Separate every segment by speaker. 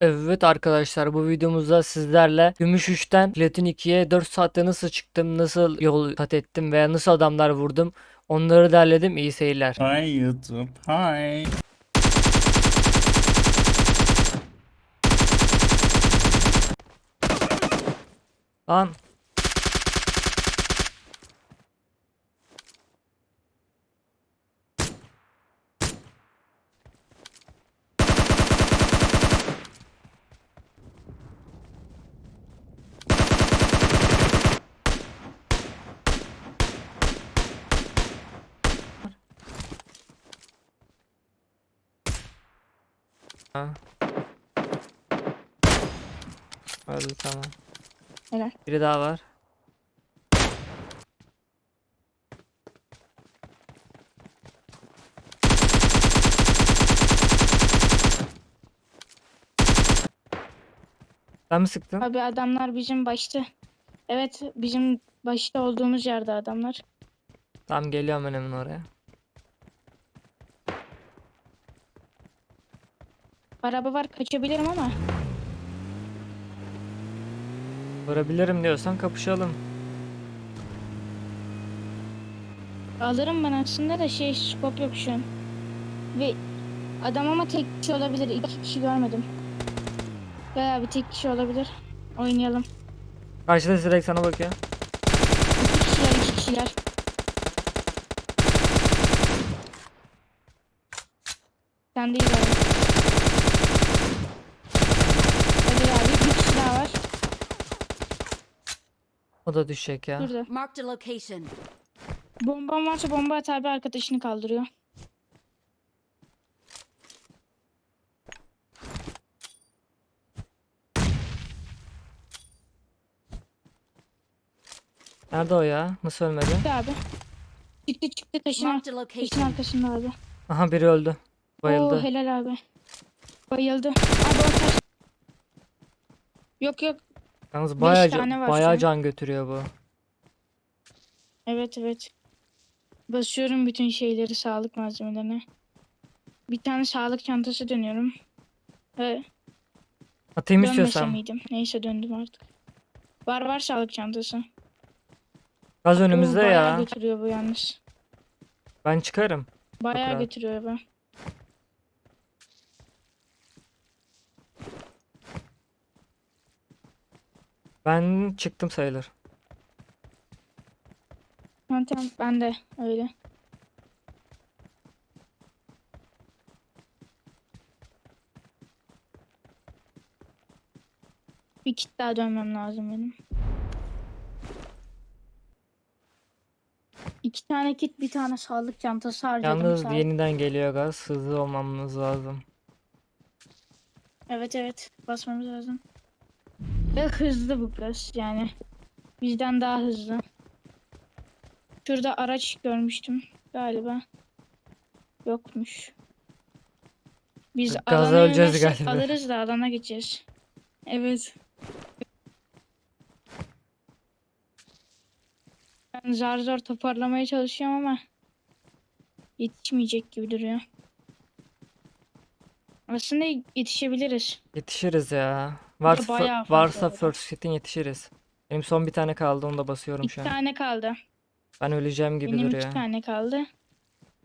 Speaker 1: Evet arkadaşlar bu videomuzda sizlerle Gümüş 3'ten Platin 2'ye 4 saatte nasıl çıktım, nasıl yol kat ettim veya nasıl adamlar vurdum onları derledim iyi seyirler.
Speaker 2: Hi YouTube. Hi.
Speaker 1: Lan Ha. Öldü tamam.
Speaker 3: Helal.
Speaker 1: Biri daha var. Sen mi sıktın?
Speaker 3: Abi adamlar bizim başta. Evet bizim başta olduğumuz yerde adamlar.
Speaker 1: Tamam geliyorum hemen oraya.
Speaker 3: Araba var kaçabilirim ama.
Speaker 1: Vurabilirim diyorsan kapışalım.
Speaker 3: Alırım ben aslında da şey scope yok şu an. Ve adam ama tek kişi olabilir. iki kişi görmedim. Veya bir tek kişi olabilir. Oynayalım.
Speaker 1: Karşıda direkt sana bakıyor.
Speaker 3: İki kişiler iki kişiler. Sen değil abi. Hadi abi bir kişi daha var.
Speaker 1: O da düşecek ya.
Speaker 3: Burada.
Speaker 4: Marked a location.
Speaker 3: Bomban varsa bomba at abi arkadaşını kaldırıyor.
Speaker 1: Nerede o ya? Nasıl ölmedi?
Speaker 3: Çıktı abi. Çıktı çıktı taşın,
Speaker 4: Marked a
Speaker 3: taşın
Speaker 4: location.
Speaker 3: arkasında abi.
Speaker 1: Aha biri öldü. Bayıldı.
Speaker 3: Oo helal abi. Bayıldı. Abi o taş. Yok yok.
Speaker 1: Yalnız bayağı,
Speaker 3: tane
Speaker 1: can,
Speaker 3: var şu
Speaker 1: bayağı
Speaker 3: an.
Speaker 1: can götürüyor bu.
Speaker 3: Evet evet. Basıyorum bütün şeyleri sağlık malzemelerini. Bir tane sağlık çantası dönüyorum. Ve
Speaker 1: Atayım
Speaker 3: dönmese
Speaker 1: istiyorsan.
Speaker 3: miydim? Neyse döndüm artık. Var var sağlık çantası.
Speaker 1: Gaz
Speaker 3: Oo,
Speaker 1: önümüzde
Speaker 3: bayağı
Speaker 1: ya.
Speaker 3: götürüyor bu yalnız.
Speaker 1: Ben çıkarım.
Speaker 3: Bayağı
Speaker 1: rahat.
Speaker 3: götürüyor bu.
Speaker 1: Ben çıktım sayılır.
Speaker 3: Tamam tamam ben de öyle. Bir kit daha dönmem lazım benim. İki tane kit, bir tane sağlık çantası harcadım.
Speaker 1: Yalnız
Speaker 3: sağ ol.
Speaker 1: yeniden geliyor gaz. Hızlı olmamız lazım.
Speaker 3: Evet evet, basmamız lazım. Ve hızlı bu biraz yani. Bizden daha hızlı. Şurada araç görmüştüm galiba. Yokmuş. Biz
Speaker 1: Gaza
Speaker 3: alana
Speaker 1: öleceğiz galiba.
Speaker 3: Alırız da alana gideceğiz. Evet. Ben zar zor toparlamaya çalışıyorum ama yetişmeyecek gibi duruyor. Aslında yetişebiliriz.
Speaker 1: Yetişiriz ya. Varsa,
Speaker 3: bayağı fazla
Speaker 1: varsa
Speaker 3: oldu.
Speaker 1: first hit'in yetişiriz. Benim son bir tane kaldı onu da basıyorum
Speaker 3: İki
Speaker 1: şu an.
Speaker 3: tane kaldı.
Speaker 1: Ben öleceğim gibi
Speaker 3: Benim
Speaker 1: duruyor.
Speaker 3: iki tane kaldı.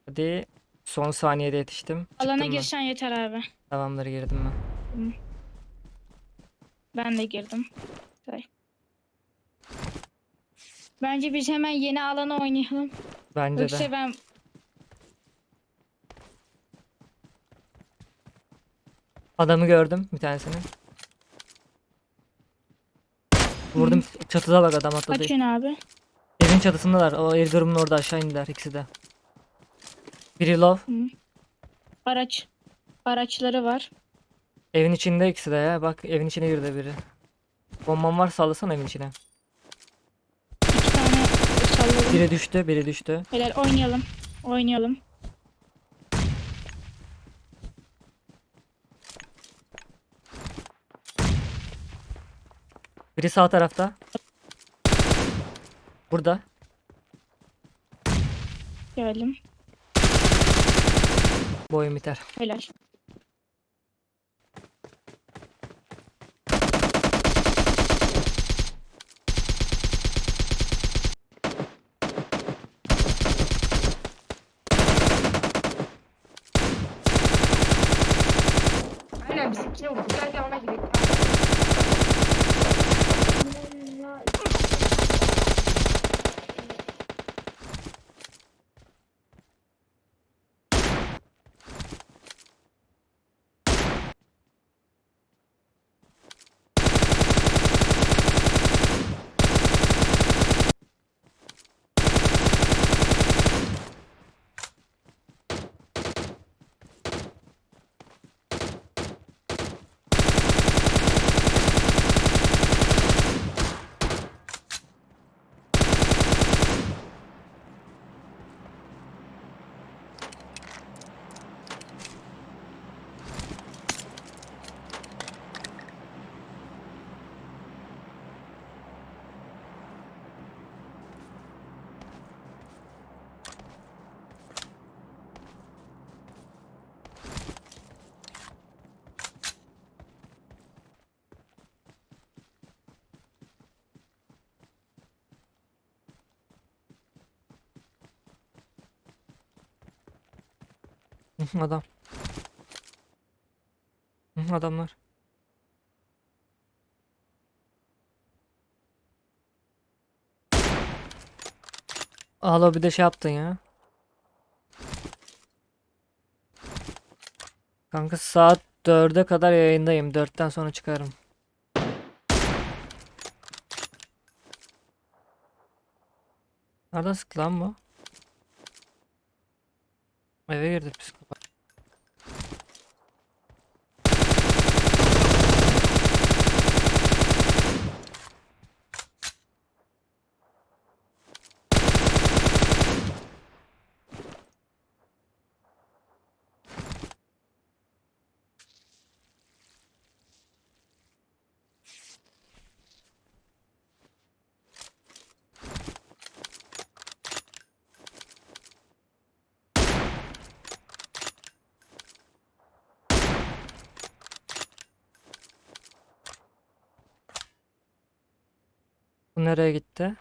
Speaker 1: Hadi son saniyede yetiştim.
Speaker 3: Alana
Speaker 1: Çıktım ben.
Speaker 3: girsen yeter abi.
Speaker 1: Tamamdır girdim ben.
Speaker 3: Ben de girdim. Say. Bence biz hemen yeni alana oynayalım.
Speaker 1: Bence
Speaker 3: Yoksa
Speaker 1: de.
Speaker 3: ben
Speaker 1: Adamı gördüm bir tanesini. Vurdum çatıda bak adam atladı.
Speaker 3: kaçın abi.
Speaker 1: Evin çatısındalar. O airdrop'un orada aşağı indiler ikisi de. Biri low.
Speaker 3: Araç. Araçları var.
Speaker 1: Evin içinde ikisi de ya. Bak evin içine girdi biri. Bomban var sallasana evin içine.
Speaker 3: İki tane salladım.
Speaker 1: Biri düştü, biri düştü.
Speaker 3: Helal oynayalım. Oynayalım.
Speaker 1: Biri sağ tarafta. Burada.
Speaker 3: Gördüm.
Speaker 1: Bu oyun biter.
Speaker 3: Helal. Aynen bizimki yok. Şey gel gel ona.
Speaker 1: Adam. Adamlar. Alo bir de şey yaptın ya. Kanka saat 4'e kadar yayındayım. 4'ten sonra çıkarım. Nereden sıktı lan bu? Eve girdi psikopat. Nereye gitti?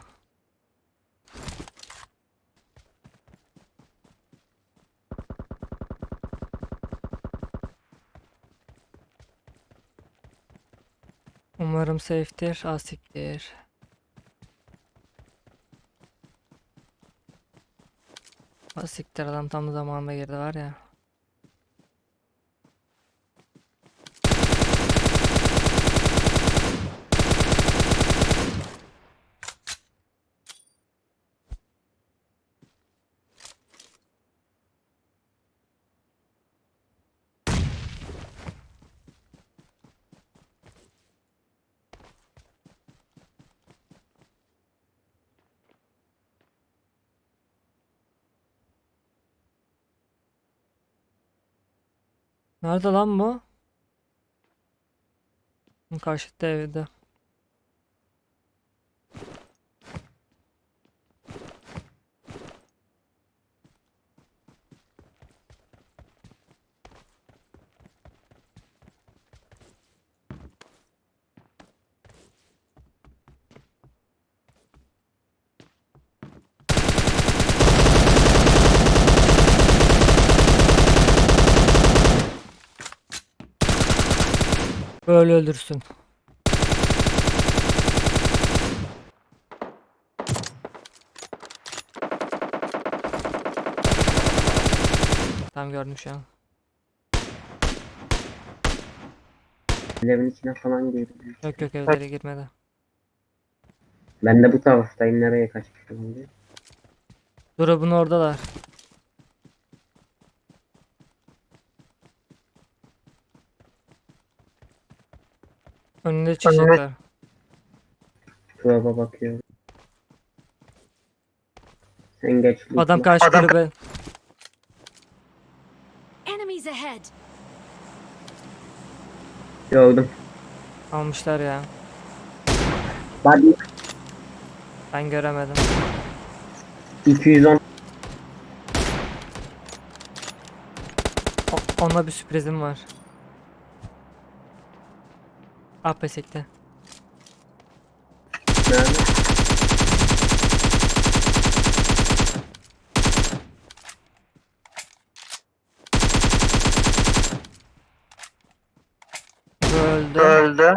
Speaker 1: Umarım safe'tir. Asiktir. Asiktir adam tam zamanında girdi var ya. Nerede lan bu? Karşıda evde. Böyle öldürsün. Tam gördüm şu an.
Speaker 4: Evin içine falan girdim.
Speaker 1: Yok yok evlere girmedi.
Speaker 4: Ben de bu taraftayım. Nereye kaçmışım diye.
Speaker 1: Drop'un oradalar. Önünde çıkacaklar.
Speaker 4: Drop'a bakıyorum. Sen geç.
Speaker 1: Adam karşı kulübe.
Speaker 5: Enemies ahead!
Speaker 4: Gördüm.
Speaker 1: Almışlar ya.
Speaker 4: Body
Speaker 1: Ben göremedim.
Speaker 4: 210.
Speaker 1: O- ona bir sürprizim var. Ah sekte.
Speaker 4: Nerede?
Speaker 1: Bu öldü.
Speaker 5: Öldü.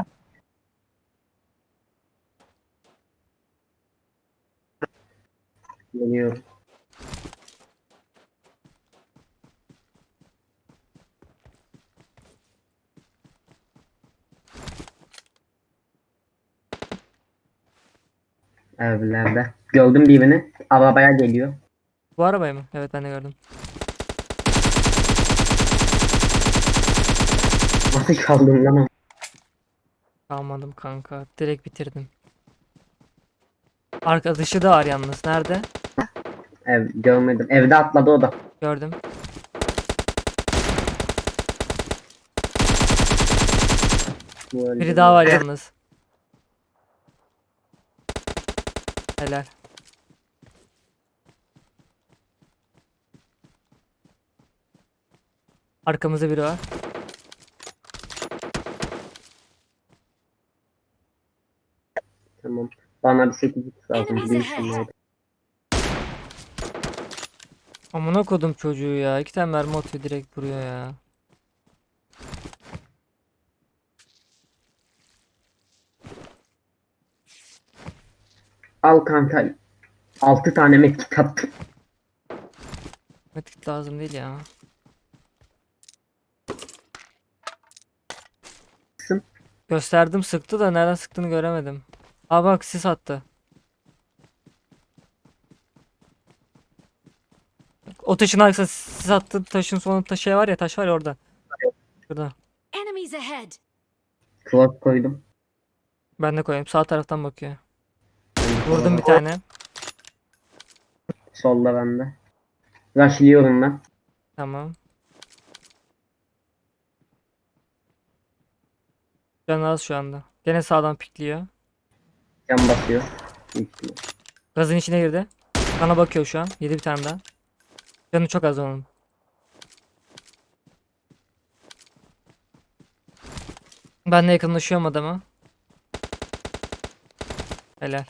Speaker 4: Geliyorum. Evlerde. Gördüm birini. Arabaya geliyor.
Speaker 1: Bu arabayı mı? Evet ben de gördüm.
Speaker 4: Nasıl çaldım lan o?
Speaker 1: Almadım kanka. Direkt bitirdim. Arkadaşı da var yalnız. Nerede?
Speaker 4: Ev, görmedim. Evde atladı o da.
Speaker 1: Gördüm.
Speaker 4: Öldü.
Speaker 1: Biri daha var yalnız. Helal. Arkamızda biri var.
Speaker 4: Tamam. Bana bir 8 lazım.
Speaker 6: Ahead.
Speaker 4: ihtimalle.
Speaker 1: Amına kodum çocuğu ya. İki tane mermi atıyor direkt vuruyor ya.
Speaker 4: Al kanka. 6 tane medkit attım.
Speaker 1: Medkit lazım değil ya.
Speaker 4: Kısım.
Speaker 1: Gösterdim sıktı da nereden sıktığını göremedim. Aa bak sis attı. O taşın arkasında sis attı taşın sonunda taş şey var ya taş var ya orada. Şurada.
Speaker 6: Enemies ahead!
Speaker 4: Clock koydum.
Speaker 1: Ben de koyayım. Sağ taraftan bakıyor. Vurdum bir tane.
Speaker 4: Solda bende. Rushlıyorum ben.
Speaker 1: Tamam. Can az şu anda. Gene sağdan pikliyor.
Speaker 4: Can basıyor. İhtimal.
Speaker 1: Gazın içine girdi. Sana bakıyor şu an. Yedi bir tane daha. Canı çok az onun. Ben de yakınlaşıyorum adama. Helal.